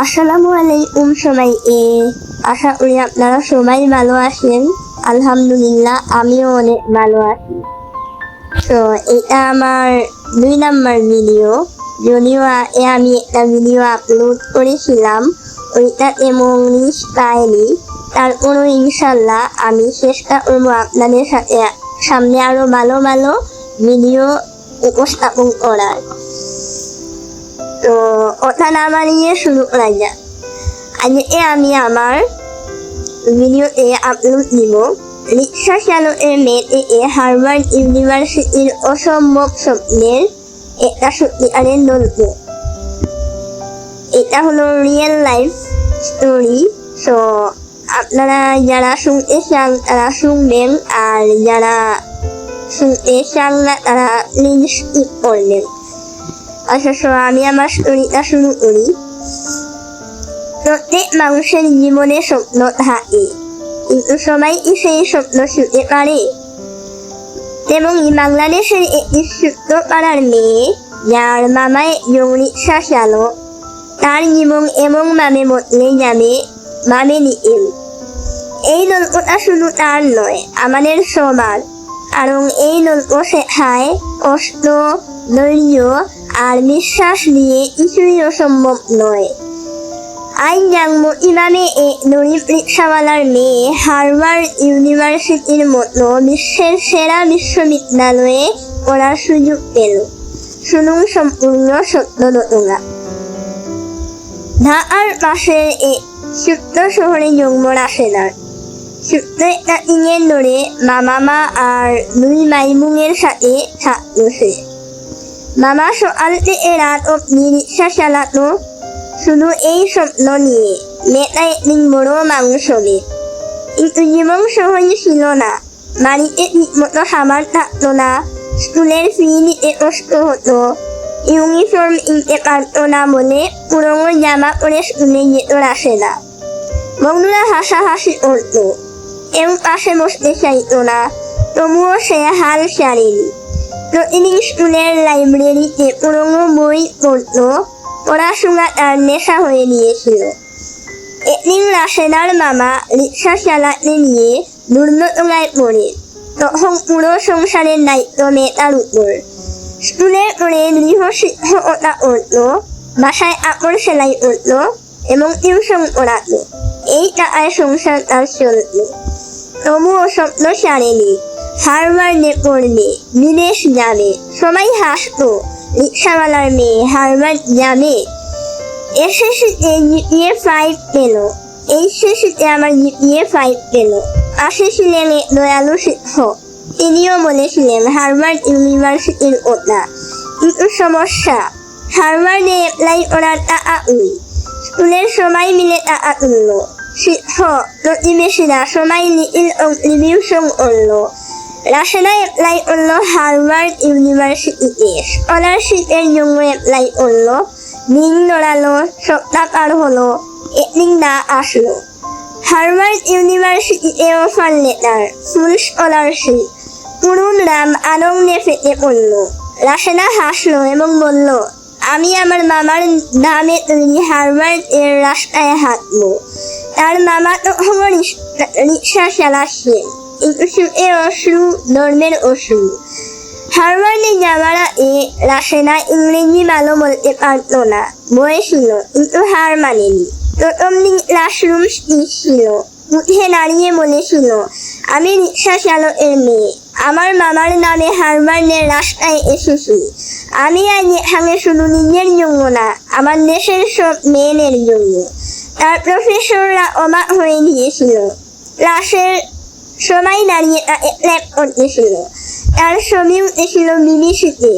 আসসালামু আলাইকুম সবাই এ আশা করি আপনারা সবাই ভালো আছেন। আলহামদুলিল্লাহ, আমিও অনেক ভালো আছি। তো, এটা আমার দুই নাম্বার ভিডিও যদিও এ আমি একটা ভিডিও আপলোড করেছিলাম, ওইটা তেমন রিচ পাইনি। তারপরও ইনশাল্লাহ আমি চেষ্টা করব আপনাদের সাথে সামনে আরও ভালো ভালো ভিডিও উপস্থাপন করার। তো কথা না বানিয়ে শুরু করা যাক আজকে আমি আমার ভিডিওতে আপলোড দিব রিক্সা চালকের মেয়েতে হার্ভার্ড ইউনিভার্সিটির অসম্ভব স্বপ্নের একটা সত্যিকারের গল্প এটা হলো রিয়েল লাইফ স্টোরি সো আপনারা যারা শুনতে চান তারা শুনবেন আর যারা শুনতে চান না তারা প্লিজ স্কিপ করবেন আচ্ছা সো আমি আমার স্টোরিটা শুরু করি প্রত্যেক মানুষের জীবনে স্বপ্ন থাকে। কিন্তু সবাই কি সেই স্বপ্ন শুতে পারে। তেমনি বাংলাদেশের একটি সূত্রপাড়ার মেয়ে, যার মামা একজন রিক্সা চালক, তার জীবন এমন ভাবে বদলে যাবে ভাবে নিতেন এই গল্পটা শুধু তার নয়, আমাদের সবার। কারণ এই শেখায় কষ্ট, ধৈর্য আর বিশ্বাস দিয়ে কিছুই অসম্ভব নয়। আজ জানব কীভাবে এই গরিব রিক্সাওয়ালার মেয়ে হার্ভার্ড ইউনিভার্সিটির মতো বিশ্বের সেরা বিশ্ববিদ্যালয়ে পড়ার সুযোগ পেল। শুনুন সম্পূর্ণ সত্য ঘটনা ঢাকার পাশের এই ছোট্ট শহরে জন্ম রাশেদার একটা টিনের ধরে মামা মা আর দুই মাইমুঙের সাথে থাকতো সে মামা সকাল থেকে রাত অব্দি রিক্সা চালাতো। শুধু এই স্বপ্ন নিয়ে মেয়েটা একদিন বড় মানুষ হবে কিন্তু জীবন সহজ ছিল না। বাড়িতে ঠিকমতো খাবার থাকতো না। স্কুলের ফি দিতে কষ্ট হতো। ইউনিফর্ম কিনতে পারতো না বলে পুরনো জামা পরে স্কুলে যেত আসে না। বন্ধুরা হাসাহাসি করতো। কেউ পাশে বসতে চাইতো না। তবুও সে হাল ছাড়েনি প্রতিদিন স্কুলের লাইব্রেরিতে পুরনো বই পড়তো। পড়াশোনা তার নেশা হয়ে নিয়েছিল একদিন রাশেদার মামা রিক্সা চালাতে নিয়ে দুর্ঘটনায় পড়ে। তখন পুরো সংসারের দায়িত্ব মেয়েটার উপর। স্কুলে পড়ে গৃহ শিক্ষকতা করতো বাসায় আপন সেলাই করতো এবং টিউশন করাতো এই টাকায় সংসার তার চলত। তবুও স্বপ্ন ছাড়েনি হারবার্ডে পড়বে বিদেশ যাবে সবাই হাসতো, রিক্সাওয়ালার মেয়ে হারবার্ড যাবে এসএসসিতে জিপিএ ফাইভ পেল এই শেষিতে আমার জিপিএ ফাইভ পেল। পাশে ছিলেন দয়ালু শিক্ষক তিনিও বলেছিলেন হারবার্ড ইউনিভার্সিটির কথা কিন্তু সমস্যা হারবার্ডে অ্যাপ্লাই করার টাকা উই স্কুলের সবাই মিলে টাকা তুলল শিক্ষক প্রতিবেশীরা সবাই লিটিল কন্ট্রিবিউশন করল রাশেদা অ্যাপ্লাই করল হার্ভার্ড ইউনিভার্সিটিতে স্কলারশিপের জন্য অ্যাপ্লাই করল দিন দৌড়ালো সপ্তাহ পার হলো একদিন না আসলো হার্ভার্ড ইউনিভার্সিটিতে অফার লেটার ফুল স্কলারশিপ পুরুন রাম আনন্দে ফেটে পড়ল রাশেদা হাসলো এবং বলল আমি আমার মামার নামে তৈরি হার্ভার্ড এর রাস্তায় হাঁটবো তার মামা তখন রিক্সা চালাচ্ছে কিন্তু এ অশ্রু, ধর্মের অশ্রু। হারবার্ডে যাওয়ারা এ রাশেনা ইংরেজি ভালো বলতে পারতো না। বয়েছিল কিন্তু হার মানেনি। প্রথম দিন ক্লাসরুম ছিল উঠে দাঁড়িয়ে বলেছিল, আমি রিক্সা চালকের মেয়ে। আমার মামার নামে হারবার্ডের রাস্তায় এসেছি। আমি আজ এখানে শুধু নিজের জন্য না, আমার দেশের সব মেয়েদের জন্য। তার প্রফেসররা অবাক হয়ে গিয়েছিল। ক্লাসের সবাই দাঁড়িয়ে ল্যাপ করতেছিল। তার ছবি উঠেছিল বিবিসিতে।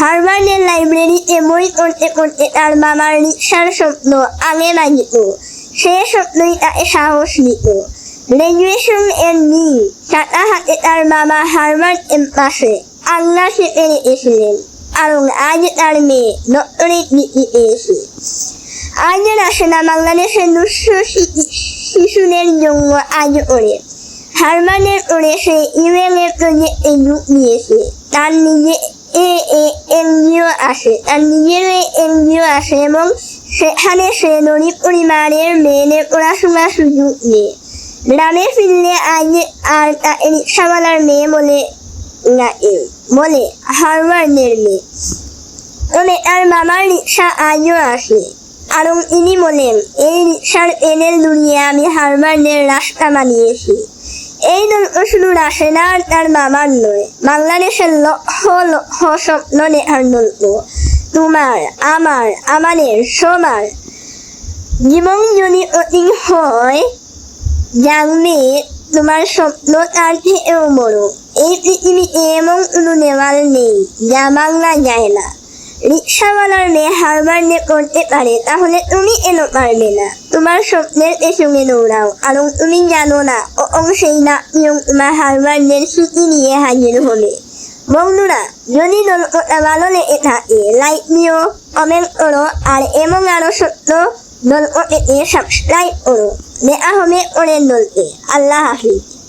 হারবার্ডের লাইব্রেরিতে বই করতে করতে তার বাবার রিক্সার স্বপ্ন আগে বাজিত। সে স্বপ্নই তাকে সাহস দিত। গ্রাজুয়েশন এর দিন টাকা হাতে তার বাবা হারবার্ড ক্যাম্পাসে আল্লাহ সে পেরে এসেছিলেন। কারণ আজ তার মেয়ে ডক্টরেট ডিগ্রি পেয়েছে আজ রাসেনা বাংলাদেশের দুঃস্থ শিশুদের জন্য আজ করে হারবার্ডের পরে সে ইউএমএ প্রজেক্টে যোগ দিয়েছে। তার নিজে এ এনজিও আসে। তার নিজের এনজিও আসে এবং সেখানে সে গরিব পরিবারের মেয়েদের পড়াশোনার সুযোগ নেই গ্রামে ফিরলে আজ আর তাকে রিক্সাওয়ালার মেয়ে বলে ডাকে বলে হারবার্ডের মেয়ে। তবে তার মামার রিক্সা আজও আসে। আরং ইনি বলেন, এই রিক্সার পেনের দুনিয়া আমি হারবার্ডের রাস্তা বানিয়েছি। এই শুধু রাশেদার তার মামার নয়, বাংলাদেশের লক্ষ লক্ষ স্বপ্ন দেখার গল্প তোমার, আমার, আমাদের সবার জীবন যদি অতি হয় জানবে তোমার স্বপ্ন তার থেকেও বড়। এই পৃথিবীতে এমন কোনো দেওয়াল নেই, যা বাংলা যায় না। রিক্সাওয়ালার মেয়ে হারবার্ডে করতে পারে, তাহলে তুমি কেন পারবে না। তোমার স্বপ্নের পেছনে দৌড়াও, কারণ তুমি জানো না, ও অংশেই না, নিয়ম তোমার হারবার্ডের স্মৃতি নিয়ে হাজির হবে। বন্ধুরা, যদি গল্পটা ভালো লেগে থাকে লাইক দিও কমেন্ট করো, আর এমন আরও সত্য পেতে সাবস্ক্রাইব করো। দেখা হবে পরের গল্পে আল্লাহ হাফিজ।